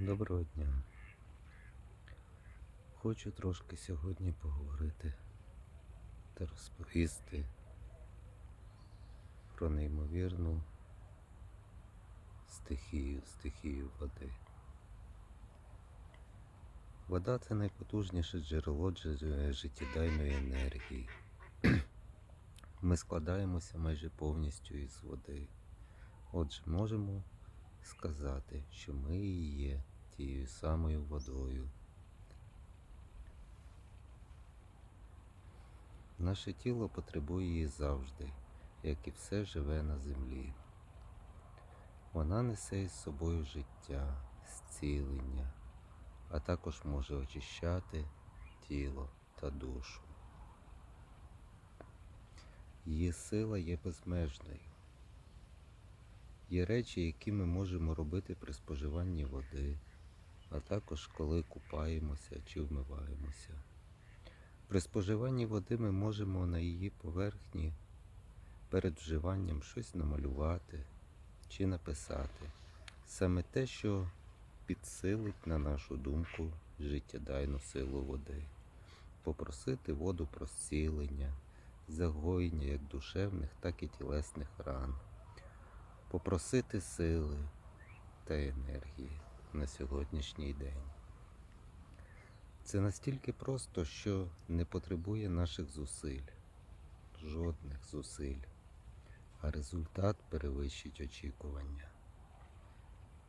Доброго дня. Хочу трошки сьогодні поговорити та розповісти про неймовірну стихію, стихію води. Вода це найпотужніше джерело життєдайної енергії. Ми складаємося майже повністю із води. Отже, можемо сказати, що ми і є тією самою водою. Наше тіло потребує її завжди, як і все живе на землі. Вона несе із собою життя, зцілення, а також може очищати тіло та душу. Її сила є безмежною. Є речі, які ми можемо робити при споживанні води, а також коли купаємося чи вмиваємося. При споживанні води ми можемо на її поверхні перед вживанням щось намалювати чи написати. Саме те, що підсилить, на нашу думку, життєдайну силу води. Попросити воду про зцілення, загоєння як душевних, так і тілесних ран попросити сили та енергії на сьогоднішній день. Це настільки просто, що не потребує наших зусиль, жодних зусиль, а результат перевищить очікування.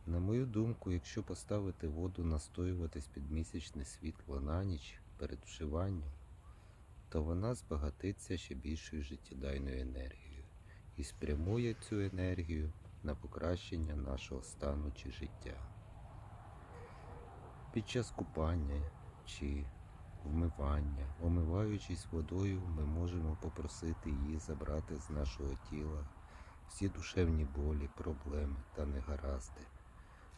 На мою думку, якщо поставити воду настоюватись під місячне світло на ніч перед вживанням, то вона збагатиться ще більшою життєдайною енергією і спрямує цю енергію на покращення нашого стану чи життя. Під час купання чи вмивання, омиваючись водою, ми можемо попросити її забрати з нашого тіла всі душевні болі, проблеми та негаразди,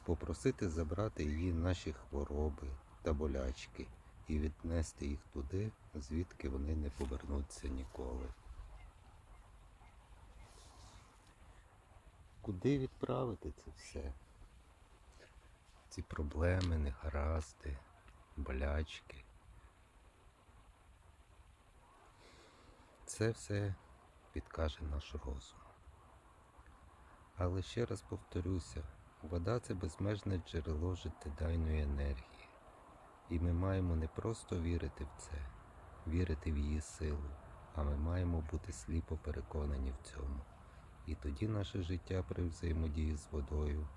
попросити забрати її наші хвороби та болячки і віднести їх туди, звідки вони не повернуться ніколи. Куди відправити це все? Ці проблеми, негаразди, болячки. Це все підкаже наш розум. Але ще раз повторюся, вода це безмежне джерело життєдайної енергії. І ми маємо не просто вірити в це, вірити в її силу, а ми маємо бути сліпо переконані в цьому. І тоді наше життя при взаємодії з водою